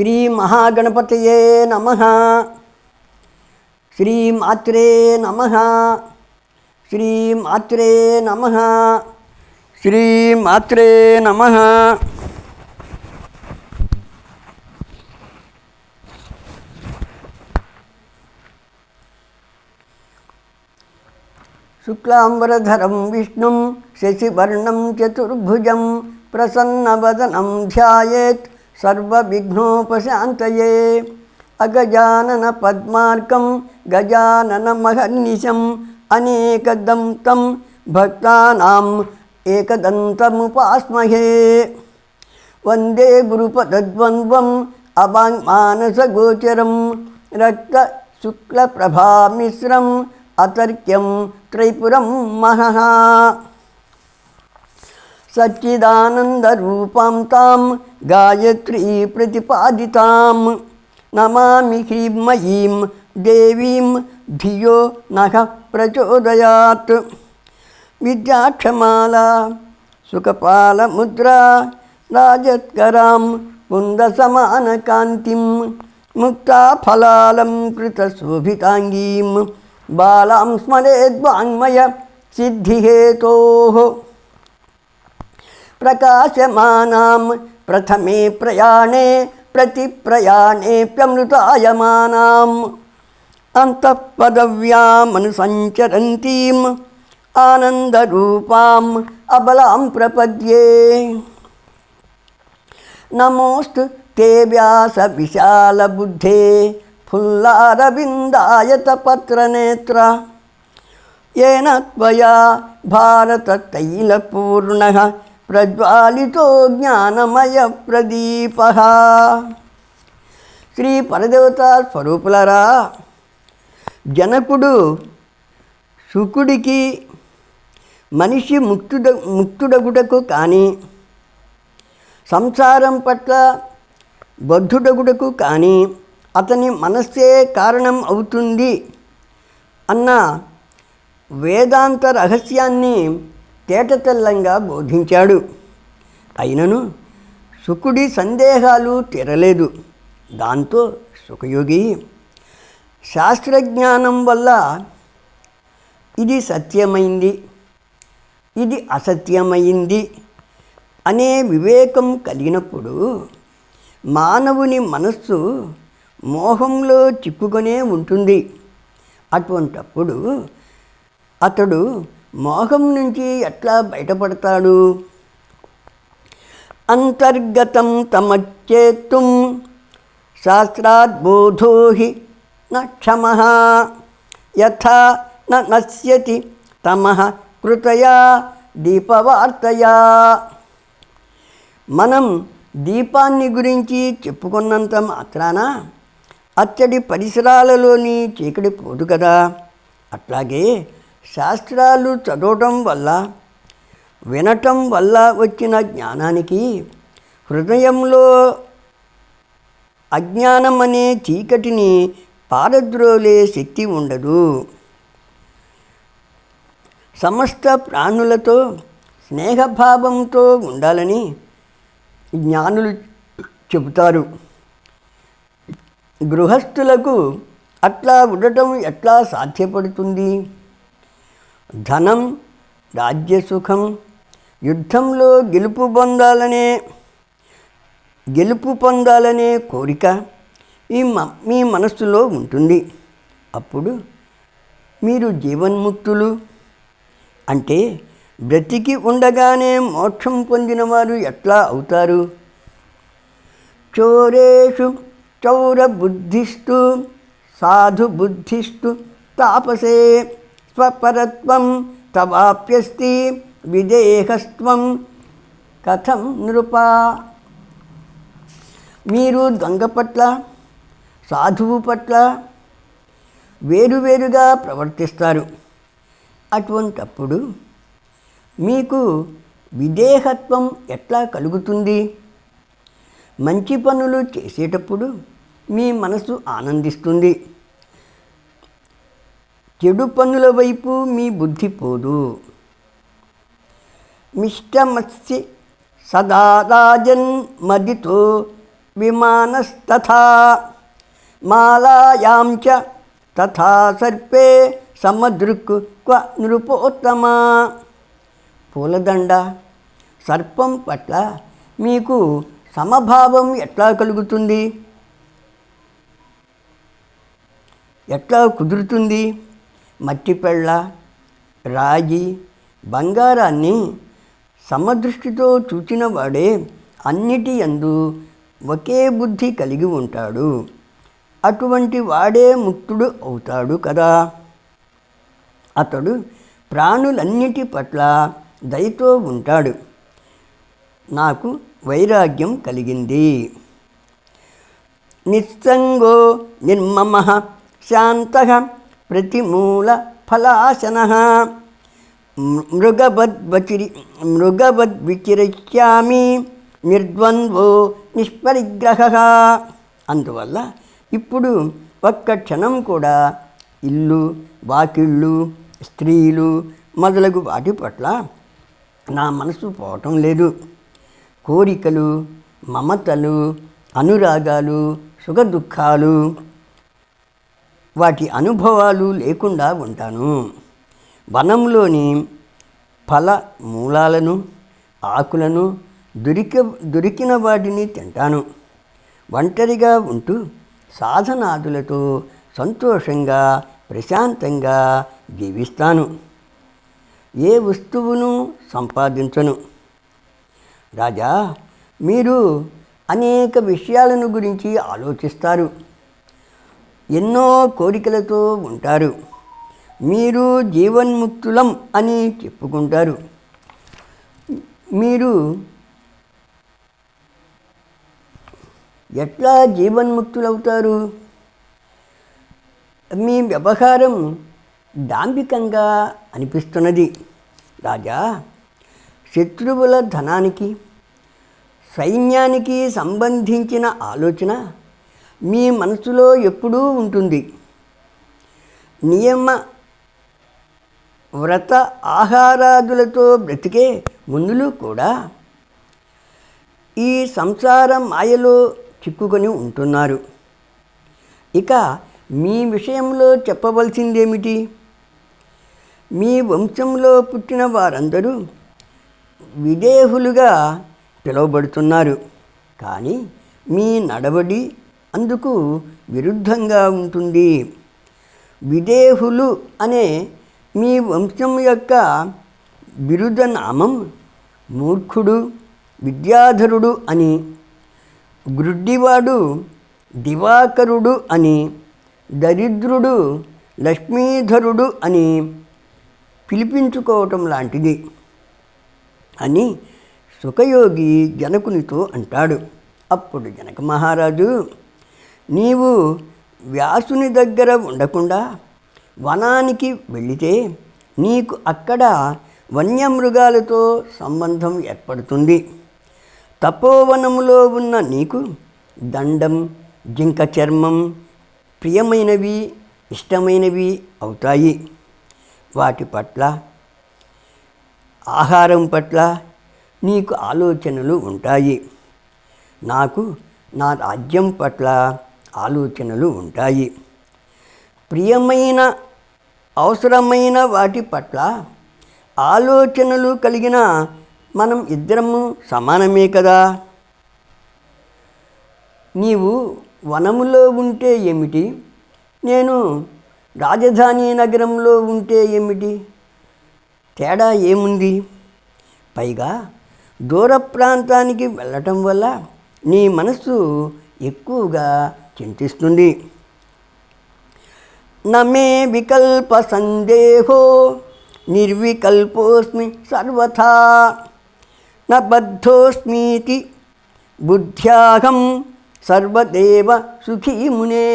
श्री महागणपत नम। श्री मात्रे नम। श्री मात्रे नम। श्री मात्रे नम। नमः विष्णु विष्णुं चतुर्भुज प्रसन्न वदनम ध्यात सर्विघ्नोपात अगजानन पद्मा गजानन महनिशम अनेकदं तं वंदे एकदन्तमुपास्महे। वंदे रक्त शुक्ल प्रभा मिश्रम अतर्क्यम महः। सच्चिदानन्दरूपां तां गायत्री प्रतिपादितां। नमामि ह्रीं मयीं देवीं धियो नः प्रचोदयात्। विद्याक्षमाला, सुखपालमुद्रा राजत्करां कुन्दसमानकान्तिं मुक्ताफलालं कृतशोभिताङ्गीं, बालां स्मरेद्वाङ्मय सिद्धिहेतोः। प्रकाशमानां ప్రథమే ప్రయాణే ప్రతిప్రయాణేప్యమృతాయమానాం అంతఃపదవ్యామనుసంచరంతీం ఆనందరూపాం అబలాం ప్రపద్యే నమోస్తు తే వ్యాస విశాలబుద్ధే ఫుల్లారవిందాయతపత్రనేత్ర येन त्वया भारततैलपूर्णः ప్రజ్వాలితో జ్ఞానమయ ప్రదీప శ్రీ పరదేవత స్వరూపులరా జనకుడు శుకుడికి మనిషి ముక్తుడ ముక్తుడగుటకు కానీ సంసారం పట్ల బద్ధుడగుటకు కానీ అతని మనస్సే కారణం అవుతుంది అన్న వేదాంత రహస్యాన్ని తేటతెల్లంగా బోధించాడు. అయినను సుఖుడి సందేహాలు తీరలేదు. దాంతో సుఖయోగి శాస్త్రజ్ఞానం వల్ల ఇది సత్యమైంది ఇది అసత్యమైంది అనే వివేకం కలిగినప్పుడు మానవుని మనస్సు మోహంలో చిక్కుకొనే ఉంటుంది. అటువంటప్పుడు అతడు మోహం నుంచి ఎట్లా బయటపడతాడు? అంతర్గతం తమచ్చేత్తుం శాస్త్రాద్బోధో హి నక్షమ యథా న నశ్యతి తమ కృతయా దీపవార్తయా. మనం దీపాన్ని గురించి చెప్పుకున్నంత మాత్రాన అచ్చడి పరిసరాలలోని చీకటి పోదు కదా. అట్లాగే శాస్త్రాలు చదవటం వల్ల వినటం వల్ల వచ్చిన జ్ఞానానికి హృదయంలో అజ్ఞానం అనే చీకటిని పారద్రోలే శక్తి ఉండదు. సమస్త ప్రాణులతో స్నేహభావంతో ఉండాలని జ్ఞానులు చెబుతారు. గృహస్థులకు అట్లా ఉండటం ఎట్లా సాధ్యపడుతుంది? ధనం రాజ్యసుఖం యుద్ధంలో గెలుపు పొందాలనే గెలుపు పొందాలనే కోరిక ఈ మ మీ మనస్సులో ఉంటుంది. అప్పుడు మీరు జీవన్ముక్తులు. అంటే బ్రతికి ఉండగానే మోక్షం పొందినవారు ఎట్లా అవుతారు? చోరేషు చౌర బుద్ధిస్తు సాధు బుద్ధిస్తు తాపసే స్వపరత్వం తవాప్యస్తి విదేహస్త్వం కథం నృప మీరు దొంగ పట్ల సాధువు పట్ల వేరువేరుగా ప్రవర్తిస్తారు. అటువంటప్పుడు మీకు విదేహత్వం ఎట్లా కలుగుతుంది? మంచి పనులు చేసేటప్పుడు మీ మనసు ఆనందిస్తుంది. చెడు పనుల వైపు మీ బుద్ధి పోదు. మిష్టమస్సి సదా రాజన్ మదితో విమానస్తథా మాలాయాం చ తథా సర్పే సమదృక్ క్వ నృపోత్తమా. పూలదండ సర్పం పట్ల మీకు సమభావం ఎట్లా కలుగుతుంది? ఎట్లా కుదురుతుంది? మట్టిపెళ్ళ రాగి బంగారాన్ని సమదృష్టితో చూచిన వాడే అన్నిటి యందు ఒకే బుద్ధి కలిగి ఉంటాడు. అటువంటి వాడే ముక్తుడు అవుతాడు కదా. అతడు ప్రాణులన్నిటి పట్ల దయతో ఉంటాడు. నాకు వైరాగ్యం కలిగింది. నిస్సంగో నిర్మమ శాంత ప్రతిమూల ఫలాసన మృగవద్వచిరి మృగవద్విచిరస్యామి నిర్ద్వంద్వో నిష్పరిగ్రహ. అందువల్ల ఇప్పుడు ఒక్క క్షణం కూడా ఇల్లు వాకిళ్ళు స్త్రీలు మొదలగు వాటి పట్ల నా మనసు పోవటం లేదు. కోరికలు మమతలు అనురాగాలు సుఖ దుఃఖాలు వాటి అనుభవాలు లేకుండా ఉంటాను. వనంలోని ఫల మూలాలను ఆకులను దొరిక దొరికిన వాటిని తింటాను. ఒంటరిగా ఉంటూ సాధనాదులతో సంతోషంగా ప్రశాంతంగా జీవిస్తాను. ఏ వస్తువును సంపాదించను? రాజా మీరు అనేక విషయాలను గురించి ఆలోచిస్తారు. ఎన్నో కోరికలతో ఉంటారు. మీరు జీవన్ముక్తులం అని చెప్పుకుంటారు. మీరు ఎట్లా జీవన్ముక్తులవుతారు? మీ వ్యవహారం దాంభికంగా అనిపిస్తున్నది. రాజా శత్రువుల ధనానికి సైన్యానికి సంబంధించిన ఆలోచన మీ మనసులో ఎప్పుడూ ఉంటుంది. నియమ వ్రత ఆహారాదులతో బ్రతికే ముందులు కూడా ఈ సంసార మాయలో చిక్కుకొని ఉంటున్నారు. ఇక మీ విషయంలో చెప్పవలసిందేమిటి? మీ వంశంలో పుట్టిన వారందరూ విదేహులుగా పిలువబడుతున్నారు. కానీ మీ నడవడి అందుకు విరుద్ధంగా ఉంటుంది. విదేహులు అనే మీ వంశం యొక్క బిరుద నామం మూర్ఖుడు విద్యాధరుడు అని గ్రుడ్డివాడు దివాకరుడు అని దరిద్రుడు లక్ష్మీధరుడు అని పిలిపించుకోవటం లాంటిది అని సుఖయోగి జనకునితో అంటాడు. అప్పుడు జనక మహారాజు నీవు వ్యాసుని దగ్గర ఉండకుండా వనానికి వెళితే నీకు అక్కడ వన్యమృగాలతో సంబంధం ఏర్పడుతుంది. తపోవనములో ఉన్న నీకు దండం జింక చర్మం ప్రియమైనవి ఇష్టమైనవి అవుతాయి. వాటి పట్ల ఆహారం పట్ల నీకు ఆలోచనలు ఉంటాయి. నాకు నా రాజ్యం పట్ల ఆలోచనలు ఉంటాయి. ప్రియమైన అవసరమైన వాటి పట్ల ఆలోచనలు కలిగిన మనం ఇద్దరము సమానమే కదా? నీవు వనములో ఉంటే ఏమిటి? నేను రాజధాని నగరంలో ఉంటే ఏమిటి? తేడా ఏముంది? పైగా దూర ప్రాంతానికి వెళ్ళటం వల్ల నీ మనస్సు ఎక్కువగా చింతిస్తుంది నమే వికల్ప సందేహో నిర్వికల్పోస్మి సర్వథా. న బుద్ధ్యాహం సర్వదేవ సుఖీ మునే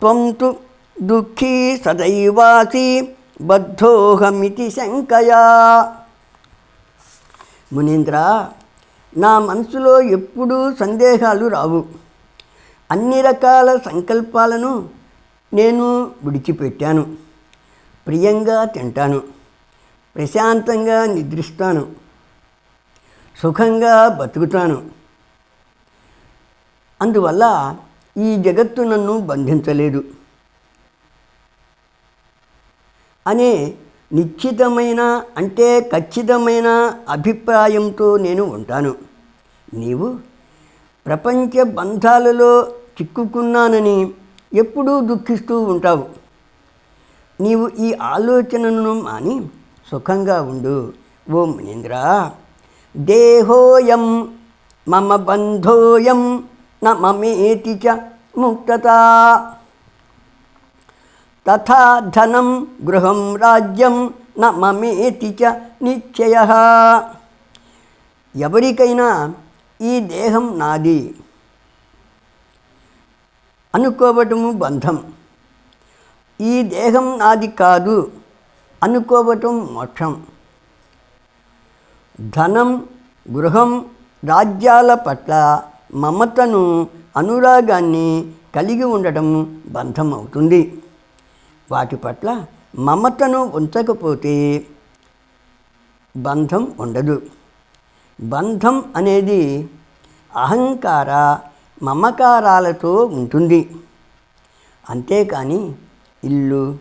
త్వం తు దుఃఖీ సదైవాసి బద్ధోహమితి శంకయా. మునీంద్ర నా మనసులో ఎప్పుడూ సందేహాలు రావు. అన్ని రకాల సంకల్పాలను నేను విడిచిపెట్టాను. ప్రియంగా తింటాను. ప్రశాంతంగా నిద్రిస్తాను. సుఖంగా బతుకుతాను. అందువల్ల ఈ జగత్తు నన్ను బంధించలేదు. అనే నిశ్చితమైన అంటే ఖచ్చితమైన అభిప్రాయంతో నేను ఉంటాను. నీవు ప్రపంచ బంధాలలో చిక్కుకున్నానని ఎప్పుడూ దుఃఖిస్తూ ఉంటావు. నీవు ఈ ఆలోచనను మాని సుఖంగా ఉండు. ఓ మునీంద్ర దేహోయం మమ బంధోయం న మమేతి చ ముక్తత. తథా ధనం గృహం రాజ్యం న మమేతి చ నిశ్చయ. ఎవరికైనా ఈ దేహం నాది. అనుకోవటము బంధం. ఈ దేహం నాది కాదు అనుకోవటం మోక్షం. ధనం గృహం రాజ్యాల పట్ల మమతను అనురాగాన్ని కలిగి ఉండటం బంధం అవుతుంది వాటి పట్ల మమతను ఉంచకపోతే బంధం ఉండదు. బంధం అనేది అహంకార మమకారాలతో ఉంటుంది. అంతేకాని ఇల్లు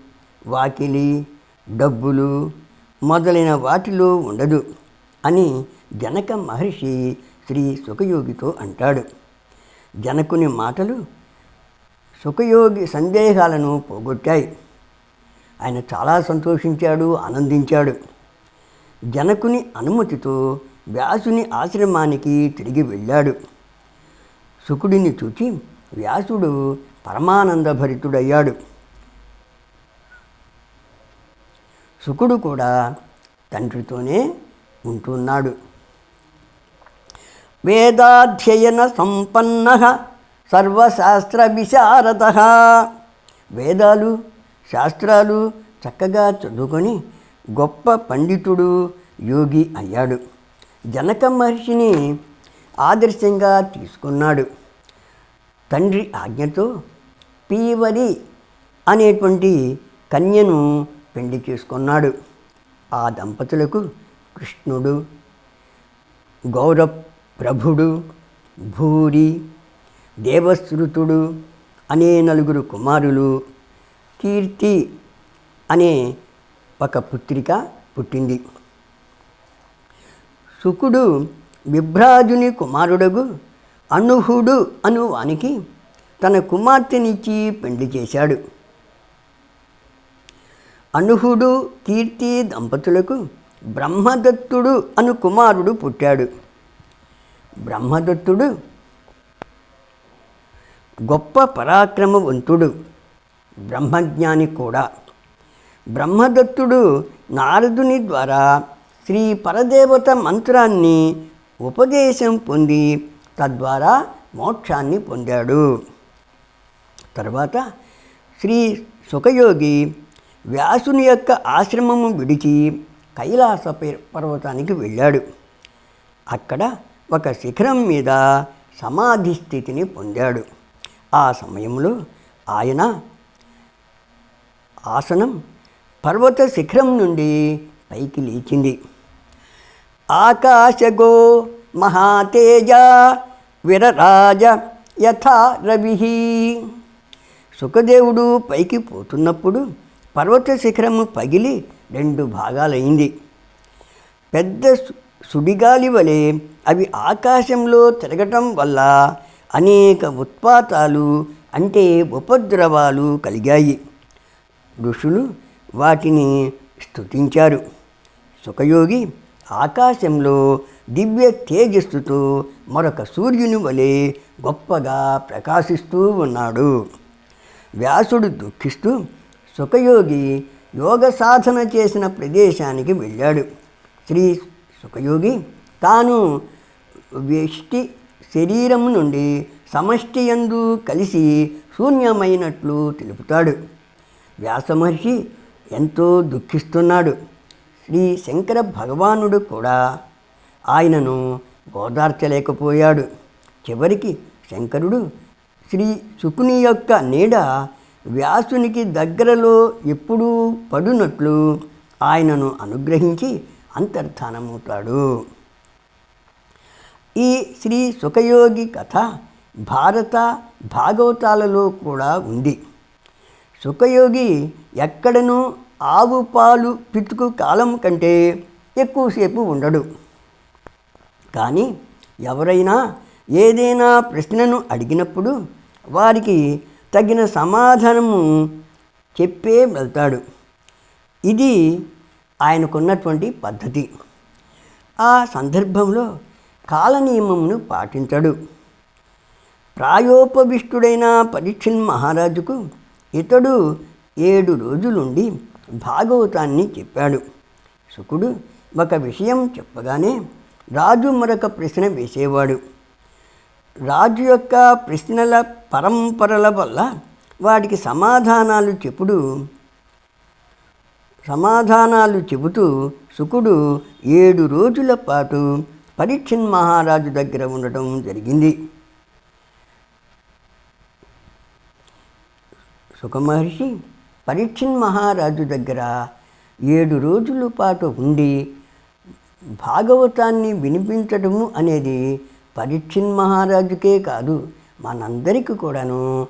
వాకిలి డబ్బులు మొదలైన వాటిలో ఉండదు అని జనక మహర్షి శ్రీ సుఖయోగితో అంటాడు. జనకుని మాటలు సుఖయోగి సందేహాలను పోగొట్టాయి. ఆయన చాలా సంతోషించాడు ఆనందించాడు. జనకుని అనుమతితో వ్యాసుని ఆశ్రమానికి తిరిగి వెళ్ళాడు. శుకుడిని చూచి వ్యాసుడు పరమానందభరితుడయ్యాడు. శుకుడు కూడా తండ్రితోనే ఉంటున్నాడు. వేదాధ్యయన సంపన్న సర్వశాస్త్ర విశారద వేదాలు శాస్త్రాలు చక్కగా చదువుకొని గొప్ప పండితుడు యోగి అయ్యాడు. జనక మహర్షిని ఆదర్శంగా తీసుకున్నాడు. తండ్రి ఆజ్ఞతో పీవరి అనేటువంటి కన్యను పెళ్ళి చేసుకున్నాడు. ఆ దంపతులకు కృష్ణుడు గౌరప్రభుడు భూరి దేవశ్రుతుడు అనే నలుగురు కుమారులు కీర్తి అనే ఒక పుత్రిక పుట్టింది. శుకుడు విభ్రాజుని కుమారుడగు అనుహుడు అను వానికి తన కుమార్తెనిచ్చి పెండ్లి చేశాడు. అనుహుడు కీర్తి దంపతులకు బ్రహ్మదత్తుడు అను కుమారుడు పుట్టాడు. బ్రహ్మదత్తుడు గొప్ప పరాక్రమవంతుడు బ్రహ్మజ్ఞాని కూడా. బ్రహ్మదత్తుడు నారదుని ద్వారా శ్రీ పరదేవత మంత్రాన్ని ఉపదేశం పొంది తద్వారా మోక్షాన్ని పొందాడు. తర్వాత శ్రీ సుఖయోగి వ్యాసుని యొక్క ఆశ్రమము విడిచి కైలాస పర్వతానికి వెళ్ళాడు. అక్కడ ఒక శిఖరం మీద సమాధి స్థితిని పొందాడు. ఆ సమయంలో ఆయన ఆసనం పర్వత శిఖరం నుండి పైకి లేచింది. ఆకాశగో మహాతేజ విరరాజ యథా రవి. సుఖదేవుడు పైకి పోతున్నప్పుడు పర్వత శిఖరము పగిలి రెండు భాగాలైంది. పెద్ద సు- సుడిగాలి వలె అవి ఆకాశంలో తిరగటం వల్ల అనేక ఉత్పాతాలు అంటే ఉపద్రవాలు కలిగాయి. ఋషులు వాటిని స్థుతించారు సుఖయోగి ఆకాశంలో దివ్య తేజస్సుతో మరొక సూర్యుని వలె గొప్పగా ప్రకాశిస్తూ ఉన్నాడు. వ్యాసుడు దుఃఖిస్తూ సుఖయోగి యోగ సాధన చేసిన ప్రదేశానికి వెళ్ళాడు. శ్రీ సుఖయోగి తాను వ్యష్టి శరీరం నుండి సమష్టి యందు కలిసి శూన్యమైనట్లు తెలుపుతాడు. వ్యాసమహర్షి ఎంతో దుఃఖిస్తున్నాడు. శ్రీ శంకర భగవానుడు కూడా ఆయనను ఓదార్చలేకపోయాడు చివరికి శంకరుడు శ్రీ శుకుని యొక్క నీడ వ్యాసునికి దగ్గరలో ఎప్పుడూ పడునట్లు ఆయనను అనుగ్రహించి అంతర్ధానమవుతాడు. ఈ శ్రీ సుఖయోగి కథ భారత భాగవతాలలో కూడా ఉంది. సుఖయోగి ఎక్కడనూ ఆవు పాలు పితుకు కాలం కంటే ఎక్కువసేపు ఉండడు. కానీ ఎవరైనా ఏదైనా ప్రశ్నను అడిగినప్పుడు వారికి తగిన సమాధానము చెప్పే వెళ్తాడు. ఇది ఆయనకున్నటువంటి పద్ధతి. ఆ సందర్భంలో కాలనియమమును పాటించడు. ప్రాయోపవిష్టుడైన పరీక్షన్ మహారాజుకు ఇతడు ఏడు రోజులుండి భాగవతాన్ని చెప్పాడు. శుకుడు ఒక విషయం చెప్పగానే రాజు మరొక ప్రశ్న వేసేవాడు. రాజు యొక్క ప్రశ్నల పరంపరల వల్ల వాటికి సమాధానాలు చెప్పుడు సమాధానాలు చెబుతూ శుకుడు ఏడు రోజుల పాటు పరీక్షణ్ మహారాజు దగ్గర ఉండటం జరిగింది. సుఖమహర్షి పరీక్షణ్ మహారాజు దగ్గర ఏడు రోజుల పాటు ఉండి భాగవతాన్ని వినిపించడము అనేది పరీక్షణ్ మహారాజుకే కాదు మనందరికీ కూడాను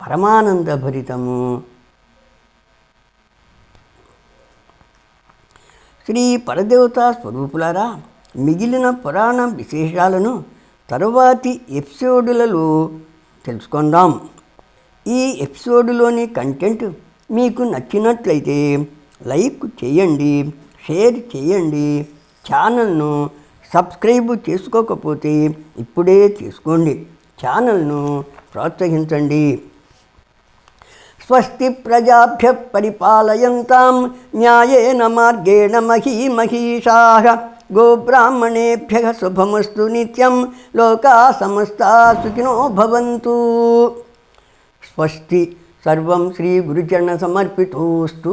పరమానందభరితము. శ్రీ పరదేవతా స్వరూపులారా మిగిలిన పురాణ విశేషాలను తరువాతి ఎపిసోడులలో తెలుసుకుందాం. ఈ ఎపిసోడ్లోని కంటెంట్ మీకు నచ్చినట్లయితే లైక్ చేయండి షేర్ చేయండి ఛానల్ను సబ్స్క్రైబ్ చేసుకోకపోతే ఇప్పుడే చేసుకోండి. ఛానల్ను ప్రోత్సహించండి. స్వస్తి ప్రజాభ్య పరిపాలయంతాం న్యాయేన మార్గేణ మహీమహీషా గోబ్రాహ్మణేభ్య శుభమస్తు నిత్యం. లోకా సమస్తా సుఖినో భవంతు. స్వస్తి సర్వం శ్రీ గురుచరణ సమర్పితోస్తు